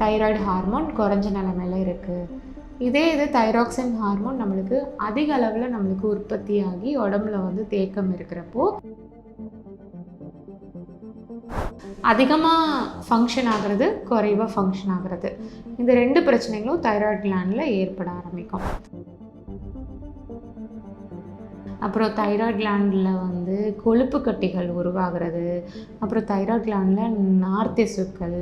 Thyroid hormone குறைஞ்ச நிலமையில இருக்குது இதே இது தைராக்சின் ஹார்மோன் நம்மளுக்கு அதிக அளவில் நம்மளுக்கு உற்பத்தி ஆகி உடம்புல வந்து தேக்கம் இருக்கிறப்போ அதிகமாக ஃபங்க்ஷன் ஆகிறது குறைவாக ஃபங்க்ஷன் ஆகிறது. இந்த ரெண்டு பிரச்சனைகளும் தைராய்டு கிளாண்டில் ஏற்பட ஆரம்பிக்கும். அப்புறம் தைராய்டு கிளாண்டில் வந்து கொழுப்பு கட்டிகள் உருவாகிறது. அப்புறம் தைராய்டு கிளாண்டில் நார்த்திசுக்கள்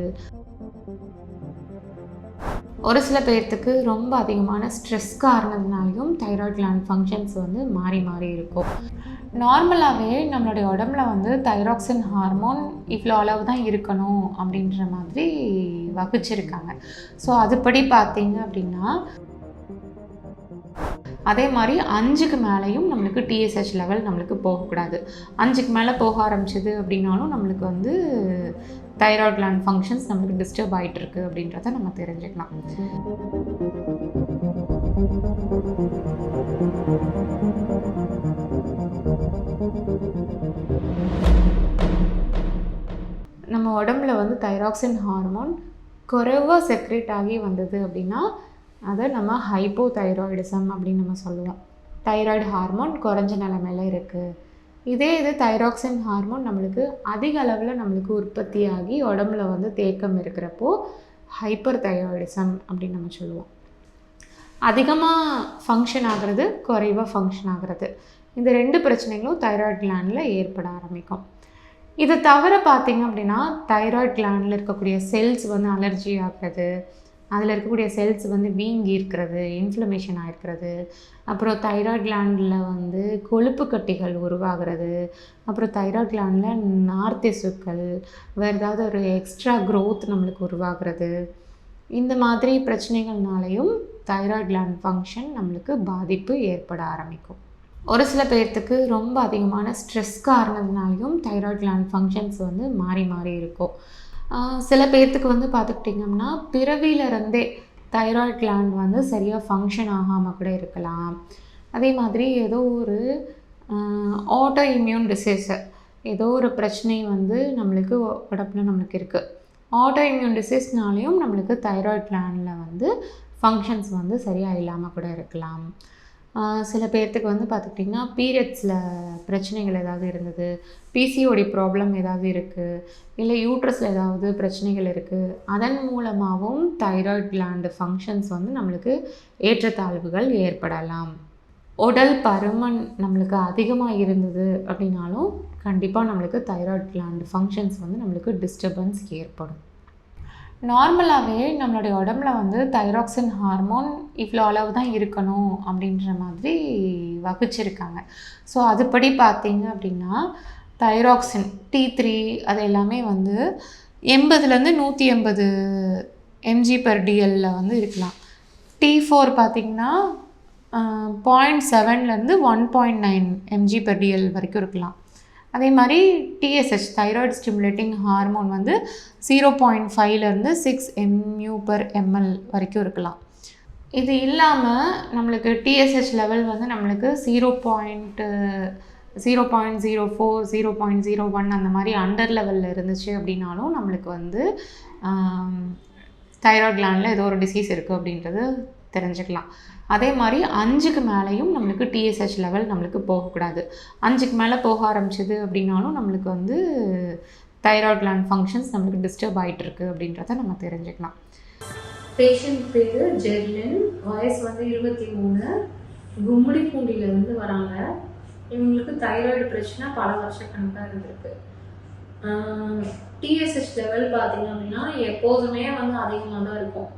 ஒரு சில பேர்த்துக்கு ரொம்ப அதிகமான ஸ்ட்ரெஸ் காரணத்தினாலையும் தைராய்டு கிளாண்ட் ஃபங்க்ஷன்ஸ் வந்து மாறி மாறி இருக்கும். நார்மலாகவே நம்மளுடைய உடம்புல வந்து தைராக்சின் ஹார்மோன் இவ்வளோ அளவு தான் இருக்கணும் அப்படின்ற மாதிரி வகுச்சிருக்காங்க. ஸோ அதுபடி பார்த்தீங்க அப்படின்னா அதே மாதிரி அஞ்சுக்கு மேலேயும் நம்மளுக்கு டிஎஸ்ஹெச் லெவல் நம்மளுக்கு போகக்கூடாது. அஞ்சுக்கு மேலே போக ஆரம்பிச்சது அப்படின்னாலும் நம்மளுக்கு வந்து தைராய்டு கிளாண்ட் ஃபங்க்ஷன்ஸ் நம்மளுக்கு டிஸ்டர்ப் ஆகிட்டு இருக்கு அப்படின்றத நம்ம தெரிஞ்சுக்கலாம். நம்ம உடம்புல வந்து தைராக்சின் ஹார்மோன் குறைவாக செக்ரேட் ஆகி வந்தது அப்படின்னா அதை நம்ம ஹைப்போ தைராய்டிசம் அப்படின்னு நம்ம சொல்லுவோம். தைராய்டு ஹார்மோன் குறைஞ்ச நிலமையில இருக்குது இதே இது தைராக்சின் ஹார்மோன் நம்மளுக்கு அதிக அளவில் நம்மளுக்கு உற்பத்தி ஆகி உடம்புல வந்து தேக்கம் இருக்கிறப்போ ஹைப்பர் தைராய்டிசம் அப்படின்னு நம்ம சொல்லுவோம். அதிகமாக ஃபங்க்ஷன் ஆகிறது குறைவாக ஃபங்க்ஷன் ஆகிறது. இந்த ரெண்டு பிரச்சனைகளும் தைராய்டு கிளாண்டில் ஏற்பட ஆரம்பிக்கும். இதை தவிர பார்த்தீங்க அப்படின்னா தைராய்டு கிளாண்டில் இருக்கக்கூடிய செல்ஸ் வந்து அலர்ஜி ஆகிறது அதில் இருக்கக்கூடிய செல்ஸ் வந்து வீங்கி இருக்கிறது இன்ஃப்ளமேஷன் ஆகிருக்கிறது அப்புறம் தைராய்டு கிளாண்டில் வந்து கொழுப்பு கட்டிகள் உருவாகிறது. அப்புறம் தைராய்டு கிளாண்டில் நார்த்திசுக்கள் வேறு ஏதாவது ஒரு எக்ஸ்ட்ரா க்ரோத் நம்மளுக்கு உருவாகிறது. இந்த மாதிரி பிரச்சனைகள்னாலையும் தைராய்டு கிளாண்ட் ஃபங்க்ஷன் நம்மளுக்கு பாதிப்பு ஏற்பட ஆரம்பிக்கும். ஒரு சில பேர்த்துக்கு ரொம்ப அதிகமான ஸ்ட்ரெஸ் காரணத்தினாலையும் தைராய்டு கிளாண்ட் ஃபங்க்ஷன்ஸ் வந்து மாறி மாறி இருக்கும். சில பேர்த்துக்கு வந்து பார்த்துக்கிட்டிங்கன்னா பிறவியிலருந்தே தைராய்ட் கிளாண்ட் வந்து சரியாக ஃபங்க்ஷன் ஆகாமல் கூட இருக்கலாம். அதே மாதிரி ஏதோ ஒரு ஆட்டோ இம்யூன் டிசீஸு ஏதோ ஒரு பிரச்சனை வந்து நம்மளுக்கு உடம்புல நம்மளுக்கு இருக்குது ஆட்டோ இம்யூன் டிசீஸ்னாலையும் நம்மளுக்கு தைராய்ட் கிளாண்டில் வந்து ஃபங்க்ஷன்ஸ் வந்து சரியாக இல்லாமல் கூட இருக்கலாம். சில பேர்த்துக்கு வந்து பார்த்துக்கிட்டிங்கன்னா பீரியட்ஸில் பிரச்சனைகள் ஏதாவது இருந்தது பிசிஓடி ப்ராப்ளம் ஏதாவது இருக்குது இல்லை யூட்ரஸில் ஏதாவது பிரச்சனைகள் இருக்குது அதன் மூலமாகவும் தைராய்டு கிளாண்டு ஃபங்க்ஷன்ஸ் வந்து நம்மளுக்கு ஏற்றத்தாழ்வுகள் ஏற்படலாம். உடல் பருமன் நம்மளுக்கு அதிகமாக இருந்தது அப்படின்னாலும் கண்டிப்பாக நம்மளுக்கு தைராய்டு கிளாண்டு ஃபங்க்ஷன்ஸ் வந்து நம்மளுக்கு டிஸ்டர்பன்ஸ் ஏற்படும். நார்மலாகவே நம்மளுடைய உடம்புல வந்து தைராக்சின் ஹார்மோன் இவ்வளோ அளவு தான் இருக்கணும் அப்படின்ற மாதிரி வகுச்சிருக்காங்க. ஸோ அதுபடி பார்த்தீங்க அப்படின்னா தைராக்சின் டி த்ரீ அது எல்லாமே வந்து எண்பதுலேருந்து நூற்றி எண்பது எம்ஜி பெர் டிஎல்ல வந்து இருக்கலாம். டி ஃபோர் பார்த்திங்கன்னா point செவன்லேருந்து one point nine MG per DL வரைக்கும் இருக்கலாம். அதே மாதிரி டிஎஸ்ஹெச் தைராய்டு ஸ்டிமுலேட்டிங் ஹார்மோன் வந்து ஜீரோ பாயிண்ட் ஃபைவ்லேருந்து சிக்ஸ் எம்யூ பர் எம்எல் வரைக்கும் இருக்கலாம். இது இல்லாமல் நம்மளுக்கு டிஎஸ்ஹெச் லெவல் வந்து நம்மளுக்கு zero point zero point zero four zero point zero one அந்த மாதிரி அண்டர் லெவலில் இருந்துச்சு அப்படின்னாலும் நம்மளுக்கு வந்து தைராய்டு கிளாண்டில் ஏதோ ஒரு டிசீஸ் இருக்குது அப்படின்றது தெரிஞ்சுக்கலாம். அதே மாதிரி அஞ்சுக்கு மேலேயும் நம்மளுக்கு டிஎஸ்ஹெச் லெவல் நம்மளுக்கு போகக்கூடாது. அஞ்சுக்கு மேலே போக ஆரம்பிச்சது அப்படின்னாலும் நம்மளுக்கு வந்து தைராய்டு கிளாண்ட் ஃபங்க்ஷன்ஸ் நம்மளுக்கு டிஸ்டர்ப் ஆகிட்டு இருக்கு அப்படின்றத நம்ம தெரிஞ்சுக்கலாம். பேஷண்ட் பேர் ஜெர்லின். வயசு வந்து இருபத்தி மூணு. கும்மிடி பூண்டியிலேருந்து வராங்க. இவங்களுக்கு தைராய்டு பிரச்சனை பல வருஷ கணக்காக இருந்திருக்கு. டிஎஸ்ஹெச் லெவல் பார்த்தீங்க அப்படின்னா எப்போதுமே வந்து அதிகமாக தான் இருக்கும்.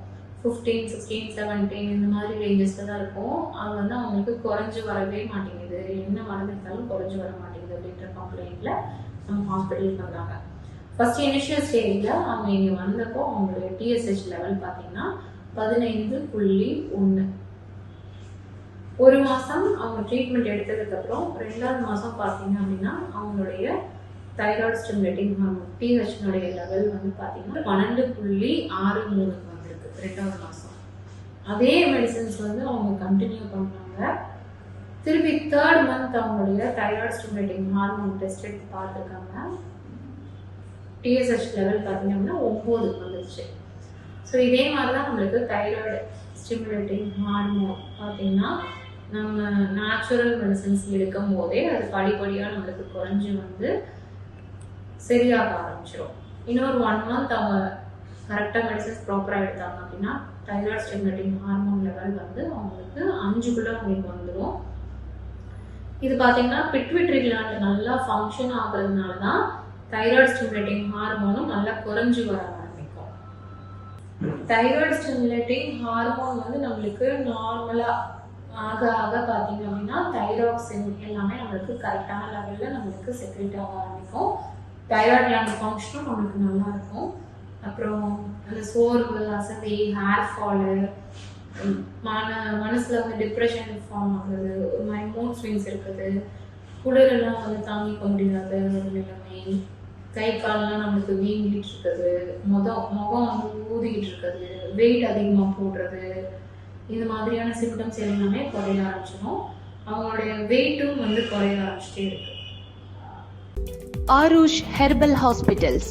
ஃபிஃப்டீன் சிக்ஸ்டீன் செவன்டீன் இந்த மாதிரி ரேஞ்சஸில் தான் இருக்கும். அது வந்து அவங்களுக்கு குறைஞ்சி வரவே மாட்டேங்குது. என்ன மருந்து எடுத்தாலும் குறைஞ்சி வர மாட்டேங்குது அப்படின்ற கம்ப்ளைண்ட்டில் நம்ம ஹாஸ்பிட்டலுக்கு வந்தாங்க. ஃபர்ஸ்ட் இனிஷியல் ஸ்டேஜில் அவங்க இங்கே வந்தப்போ அவங்களுடைய டிஎஸ்ஹெச் லெவல் பார்த்தீங்கன்னா பதினைந்து புள்ளி ஒன்று ஒரு மாதம் அவங்க ட்ரீட்மெண்ட் எடுத்ததுக்கப்புறம் ரெண்டாவது மாதம் பார்த்தீங்க அப்படின்னா அவங்களுடைய தைராய்டு ஸ்டிமுலேட்டிங் ஹார்மோன் டிஹெச்னுடைய லெவல் வந்து பார்த்தீங்கன்னா பன்னெண்டு புள்ளி ஆறு மூணு ரெண்டாவது மாதம் அதே மெடிசன்ஸ் வந்து அவங்க கண்டினியூ பண்ணுறாங்க திருப்பி தேர்ட் மந்த் அவங்களுடைய தைராய்டு ஸ்டிமுலேட்டிங் ஹார்மோன் டெஸ்ட் எடுத்து பார்த்துருக்காங்க. டிஎஸ்ஹெச் லெவல் பார்த்தீங்க அப்படின்னா ஒம்பது வந்துச்சு ஸோ இதே மாதிரி தான் நம்மளுக்கு தைராய்டு ஸ்டிமுலேட்டிங் ஹார்மோன் பார்த்தீங்கன்னா நம்ம நேச்சுரல் மெடிசன்ஸ் எடுக்கும் போதே அது படிப்படியாக நம்மளுக்கு குறைஞ்சி வந்து சரியாக ஆரம்பிச்சிடும் இன்னொரு ஒன் மந்த் அவங்க கரெக்டாக மெடிசன்ஸ் ப்ராப்பராக எடுத்தாங்க அப்படின்னா தைராய்டு ஸ்டிமுலேட்டிங் ஹார்மோன் லெவல் வந்து அவங்களுக்கு அஞ்சுக்குள்ளே அவங்களுக்கு வந்துடும் இது பார்த்தீங்கன்னா பிட்விட்ரி கிளாண்ட் நல்லா ஃபங்க்ஷன் ஆகுறதுனால தான் தைராய்டு ஸ்டிமுலேட்டிங் ஹார்மோனும் நல்லா குறைஞ்சி வர ஆரம்பிக்கும். தைராய்டு ஸ்டிமுலேட்டிங் ஹார்மோன் வந்து நம்மளுக்கு நார்மலாக ஆக ஆக பார்த்தீங்க அப்படின்னா தைராக்சின் எல்லாமே நம்மளுக்கு கரெக்டான லெவலில் நம்மளுக்கு செக்ரேட் ஆக ஆரம்பிக்கும். தைராய்டு கிளாண்ட் ஃபங்க்ஷனும் நம்மளுக்கு நல்லா இருக்கும். அப்புறம் அந்த சோர்வு அசதி ஹேர் ஃபாலு மன மனசில் வந்து டிப்ரெஷன் ஃபார்ம் ஆகுது. ஒரு மாதிரி மூட் ஸ்விங்ஸ் இருக்குது. குளிரெல்லாம் வந்து தாங்கிக்க முடியாத ஒரு நிலைமை. கை கால்லாம் நம்மளுக்கு வீங்கிட்டு இருக்குது. முகம் முகம் வந்து ஊதிக்கிட்டு இருக்குது. வெயிட் அதிகமாக போடுறது. இந்த மாதிரியான சிம்டம்ஸ் எல்லாமே குறைய ஆரம்பிச்சிடும் அவங்களுடைய வெயிட்டும் வந்து குறைய ஆரம்பிச்சிட்டே இருக்கு. Aarush herbal hospitals.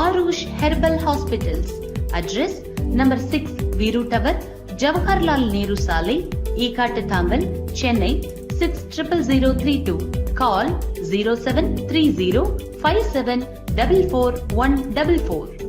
Arush Herbal Hospitals. Address number 6 Viru Tower, Jawaharlal Nehru Sale, Ekattatammal, Chennai 600032. Call 0730 5744